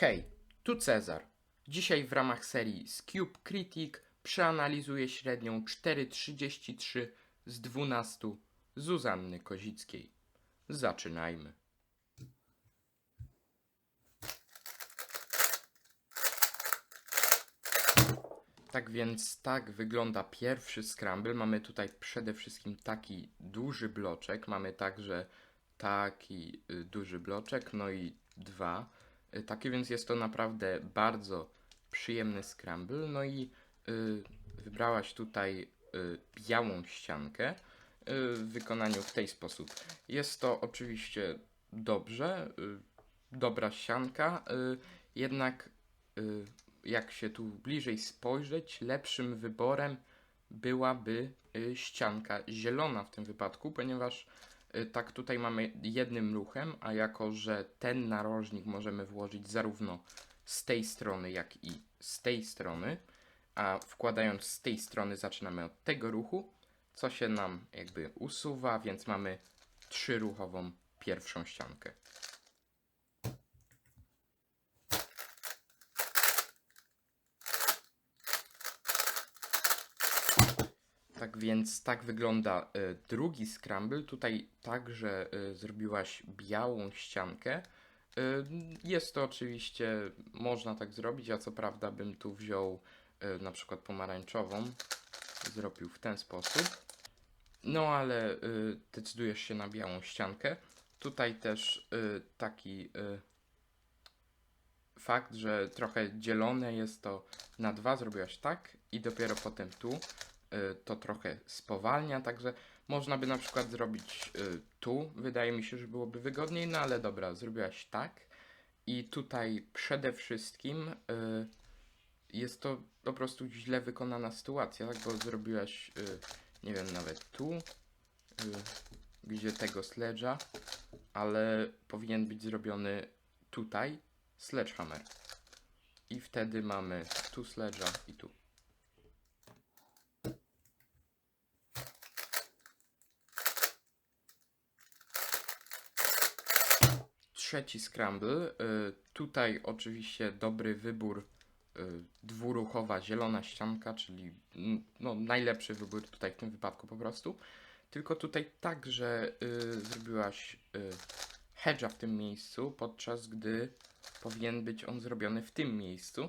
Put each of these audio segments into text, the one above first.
Hej, tu Cezar. Dzisiaj w ramach serii Scube Critic przeanalizuję średnią 4,33 z 12 Zuzanny Kozickiej. Zaczynajmy. Tak więc tak wygląda pierwszy scramble. Mamy tutaj przede wszystkim taki duży bloczek. Mamy także taki y, duży bloczek, no i dwa. Y, Takie więc jest to naprawdę bardzo przyjemny scramble. No i y, wybrałaś tutaj y, białą ściankę y, w wykonaniu w tej sposób. Jest to oczywiście dobrze, y, dobra ścianka, y, jednak y, jak się tu bliżej spojrzeć, lepszym wyborem byłaby y, ścianka zielona w tym wypadku, ponieważ tak tutaj mamy jednym ruchem, a jako że ten narożnik możemy włożyć zarówno z tej strony, jak i z tej strony, a wkładając z tej strony zaczynamy od tego ruchu, co się nam jakby usuwa, więc mamy trzyruchową pierwszą ściankę. Tak więc tak wygląda y, drugi scramble. Tutaj także y, zrobiłaś białą ściankę. Y, jest to oczywiście, można tak zrobić, ja co prawda bym tu wziął na przykład pomarańczową, zrobił w ten sposób. No ale decydujesz się na białą ściankę. Tutaj też taki fakt, że trochę dzielone jest to na dwa, zrobiłaś tak i dopiero potem tu to trochę spowalnia, także można by na przykład zrobić y, tu, wydaje mi się, że byłoby wygodniej, no ale dobra, zrobiłaś tak i tutaj przede wszystkim y, jest to po prostu źle wykonana sytuacja, tak, bo zrobiłaś, y, nie wiem, nawet tu, y, gdzie tego sledge'a, ale powinien być zrobiony tutaj sledgehammer. I wtedy mamy tu sledge'a i tu. Trzeci scramble. Y, tutaj oczywiście dobry wybór y, dwuruchowa zielona ścianka, czyli mm, no, najlepszy wybór tutaj w tym wypadku po prostu. Tylko tutaj także y, zrobiłaś y, hedge'a w tym miejscu, podczas gdy powinien być on zrobiony w tym miejscu.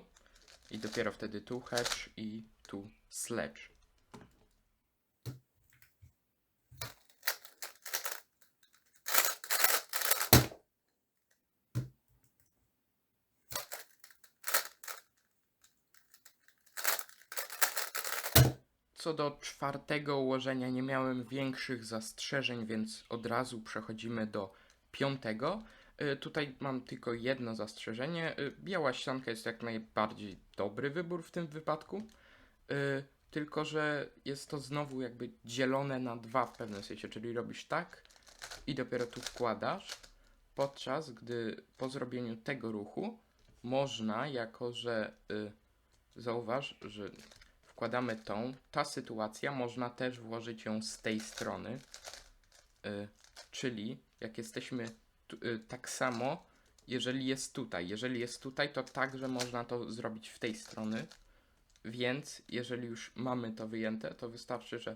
I dopiero wtedy tu hedge i tu sledge. Co do czwartego ułożenia nie miałem większych zastrzeżeń, więc od razu przechodzimy do piątego. Y, Tutaj mam tylko jedno zastrzeżenie. Y, Biała ścianka jest jak najbardziej dobry wybór w tym wypadku. Y, Tylko, że jest to znowu jakby dzielone na dwa w pewnym sensie, czyli robisz tak i dopiero tu wkładasz, podczas gdy po zrobieniu tego ruchu można, jako że zauważ, że wkładamy tą, ta sytuacja można też włożyć ją z tej strony, y, czyli jak jesteśmy tu, y, tak samo, jeżeli jest tutaj, jeżeli jest tutaj, to także można to zrobić w tej strony, więc jeżeli już mamy to wyjęte, to wystarczy, że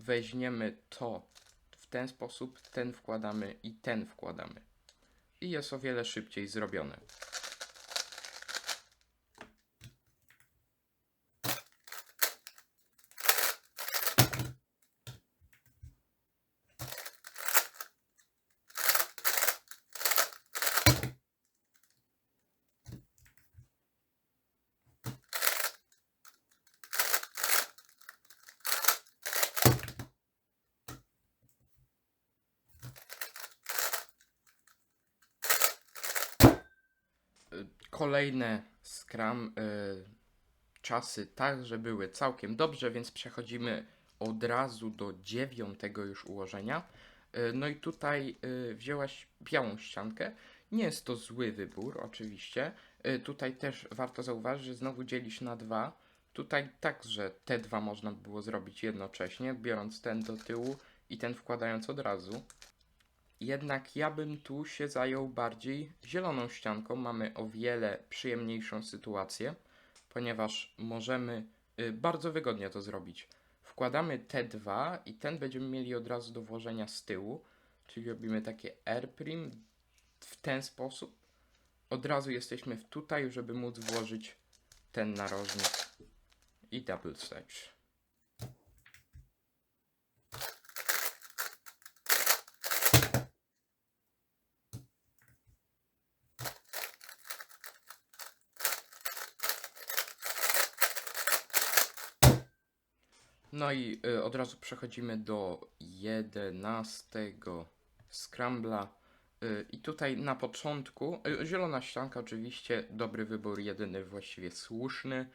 weźmiemy to w ten sposób, ten wkładamy i ten wkładamy. I jest o wiele szybciej zrobione. Kolejne Scrum y, czasy także były całkiem dobrze, więc przechodzimy od razu do dziewiątego już ułożenia. Y, no i tutaj y, wzięłaś białą ściankę. Nie jest to zły wybór, oczywiście. Y, tutaj też warto zauważyć, że znowu dzielisz na dwa. Tutaj także te dwa można by było zrobić jednocześnie, biorąc ten do tyłu i ten wkładając od razu. Jednak ja bym tu się zajął bardziej zieloną ścianką. Mamy o wiele przyjemniejszą sytuację, ponieważ możemy y, bardzo wygodnie to zrobić. Wkładamy te dwa i ten będziemy mieli od razu do włożenia z tyłu, czyli robimy takie R' w ten sposób. Od razu jesteśmy tutaj, żeby móc włożyć ten narożnik i double stitch. No i y, od razu przechodzimy do 11 scrambla. Y, I tutaj na początku, y, zielona ścianka oczywiście, dobry wybór, jedyny właściwie słuszny,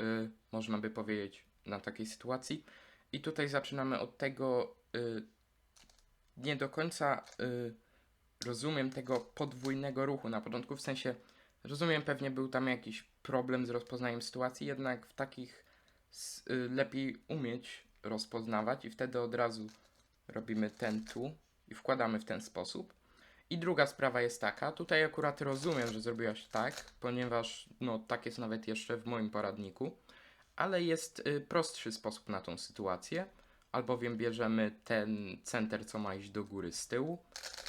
y, można by powiedzieć na takiej sytuacji. I tutaj zaczynamy od tego, y, nie do końca y, rozumiem tego podwójnego ruchu na początku, w sensie rozumiem, pewnie był tam jakiś problem z rozpoznaniem sytuacji, jednak w takich lepiej umieć rozpoznawać i wtedy od razu robimy ten tu i wkładamy w ten sposób. I druga sprawa jest taka, tutaj akurat rozumiem, że zrobiłaś tak, ponieważ no tak jest nawet jeszcze w moim poradniku, ale jest y, prostszy sposób na tą sytuację, albowiem bierzemy ten center, co ma iść do góry z tyłu,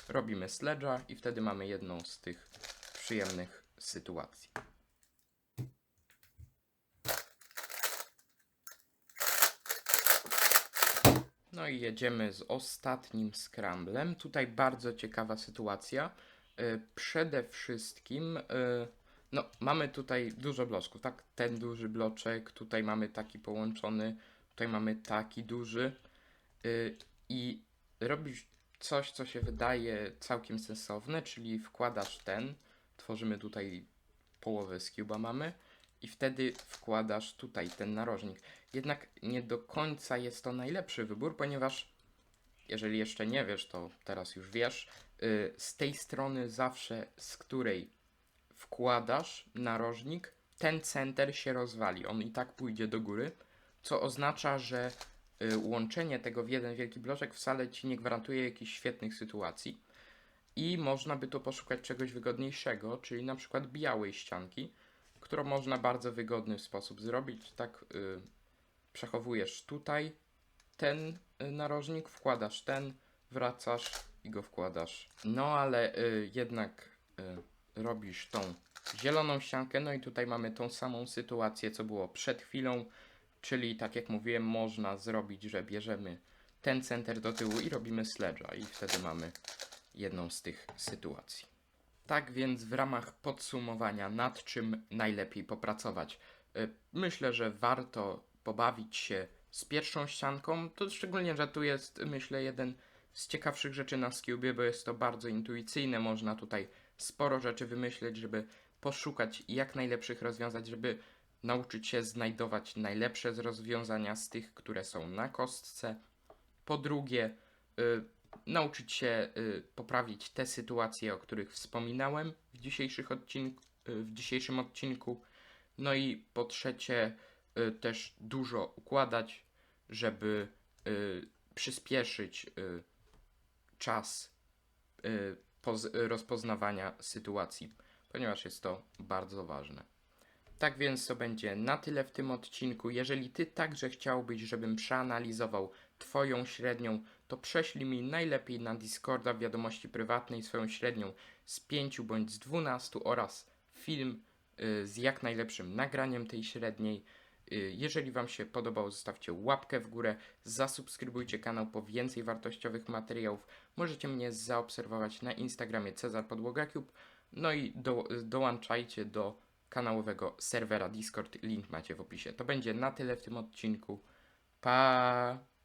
robimy sledge'a i wtedy mamy jedną z tych przyjemnych sytuacji. I jedziemy z ostatnim scramblem. Tutaj bardzo ciekawa sytuacja. Y, Przede wszystkim, y, no, mamy tutaj dużo bloczków, tak? Ten duży bloczek, tutaj mamy taki połączony, tutaj mamy taki duży. Y, I robisz coś, co się wydaje całkiem sensowne, czyli wkładasz ten, tworzymy tutaj połowę z cuba mamy i wtedy wkładasz tutaj ten narożnik. Jednak nie do końca jest to najlepszy wybór, ponieważ jeżeli jeszcze nie wiesz, to teraz już wiesz, y, z tej strony zawsze, z której wkładasz narożnik, ten center się rozwali. On i tak pójdzie do góry, co oznacza, że y, łączenie tego w jeden wielki bloczek wcale ci nie gwarantuje jakichś świetnych sytuacji. I można by tu poszukać czegoś wygodniejszego, czyli na przykład białej ścianki, którą można bardzo wygodny sposób zrobić. Tak y, przechowujesz tutaj ten y, narożnik, wkładasz ten, wracasz i go wkładasz. No ale y, jednak y, robisz tą zieloną ściankę, no i tutaj mamy tą samą sytuację, co było przed chwilą, czyli tak jak mówiłem, można zrobić, że bierzemy ten center do tyłu i robimy sledge'a i wtedy mamy jedną z tych sytuacji. Tak więc w ramach podsumowania, nad czym najlepiej popracować. Y, Myślę, że warto pobawić się z pierwszą ścianką. To szczególnie, że tu jest, myślę, jeden z ciekawszych rzeczy na Skubie, bo jest to bardzo intuicyjne. Można tutaj sporo rzeczy wymyśleć, żeby poszukać jak najlepszych rozwiązań, żeby nauczyć się znajdować najlepsze z rozwiązania z tych, które są na kostce. Po drugie, y, nauczyć się y, poprawić te sytuacje, o których wspominałem w, dzisiejszych odcink- y, w dzisiejszym odcinku. No i po trzecie, y, też dużo układać, żeby y, przyspieszyć y, czas y, rozpoznawania sytuacji, ponieważ jest to bardzo ważne. Tak więc to będzie na tyle w tym odcinku. Jeżeli Ty także chciałbyś, żebym przeanalizował Twoją średnią, to prześlij mi najlepiej na Discorda w wiadomości prywatnej swoją średnią z 5 bądź z 12 oraz film y, z jak najlepszym nagraniem tej średniej. Y, Jeżeli Wam się podobało, zostawcie łapkę w górę, zasubskrybujcie kanał po więcej wartościowych materiałów. Możecie mnie zaobserwować na Instagramie Cezar Podłoga Cube. No i do, dołączajcie do kanałowego serwera Discord. Link macie w opisie. To będzie na tyle w tym odcinku. Pa!